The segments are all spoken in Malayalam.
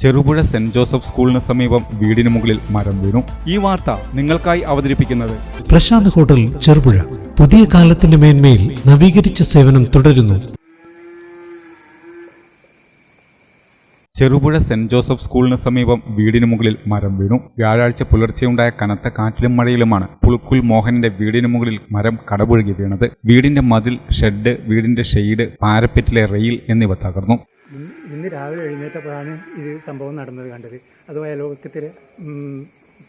ചെറുപുഴ സെന്റ് ജോസഫ് സ്കൂളിന് സമീപം വീടിന് മുകളിൽ മരം വീണു. ഈ വാർത്ത നിങ്ങൾക്കായി അവതരിപ്പിക്കുന്നത് പ്രശാന്ത് ഹോട്ടൽ ചെറുപുഴ. പുതിയ കാലത്തിന്റെ മേന്മയിൽ നവീകരിച്ച സേവനം തുടരുന്നു. ചെറുപുഴ സെന്റ് ജോസഫ് സ്കൂളിന് സമീപം വീടിന് മുകളിൽ മരം വീണു. വ്യാഴാഴ്ച പുലർച്ചെയുണ്ടായ കനത്ത കാറ്റിലും മഴയിലുമാണ് പുളുക്കുൽ മോഹനന്റെ വീടിന് മുകളിൽ മരം കടപുഴകി വീണത്. വീടിന്റെ മതിൽ ഷെഡ് വീടിന്റെ ഷെയ്ഡ് പാരപ്പെറ്റിലെ റെയിൽ എന്നിവ തകർന്നു. ഇന്ന് രാവിലെ എഴുന്നേറ്റപ്പോഴാണ് ഇത് സംഭവം നടന്നത് കണ്ടത്. അത് അയലോകത്തിൽ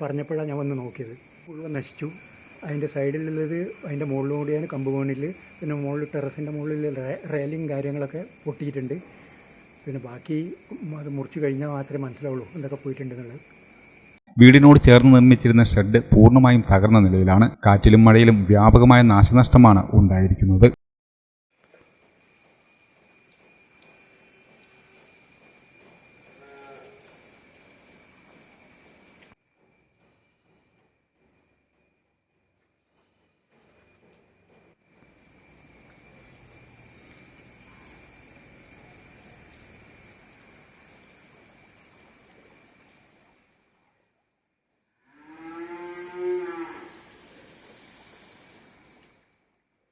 പറഞ്ഞപ്പോഴാണ് ഞാൻ വന്ന് നോക്കിയത്. മുഴുവൻ നശിച്ചു. അതിന്റെ സൈഡിലുള്ളത് അതിന്റെ മുകളിലും കൂടിയാണ് കമ്പ് കോണിൽ പിന്നെ മുകളിൽ ടെറസിന്റെ മുകളിൽ റെയിലിങ് കാര്യങ്ങളൊക്കെ പൊട്ടിയിട്ടുണ്ട്. പിന്നെ ബാക്കി അത് മുറിച്ചു കഴിഞ്ഞാൽ മാത്രമേ മനസ്സിലാവുള്ളൂ എന്തൊക്കെ പോയിട്ടുണ്ടെന്നുള്ളത്. വീടിനോട് ചേർന്ന് നിർമ്മിച്ചിരുന്ന ഷെഡ് പൂർണമായും തകർന്ന നിലയിലാണ്. കാറ്റിലും മഴയിലും വ്യാപകമായ നാശനഷ്ടമാണ് ഉണ്ടായിരിക്കുന്നത്.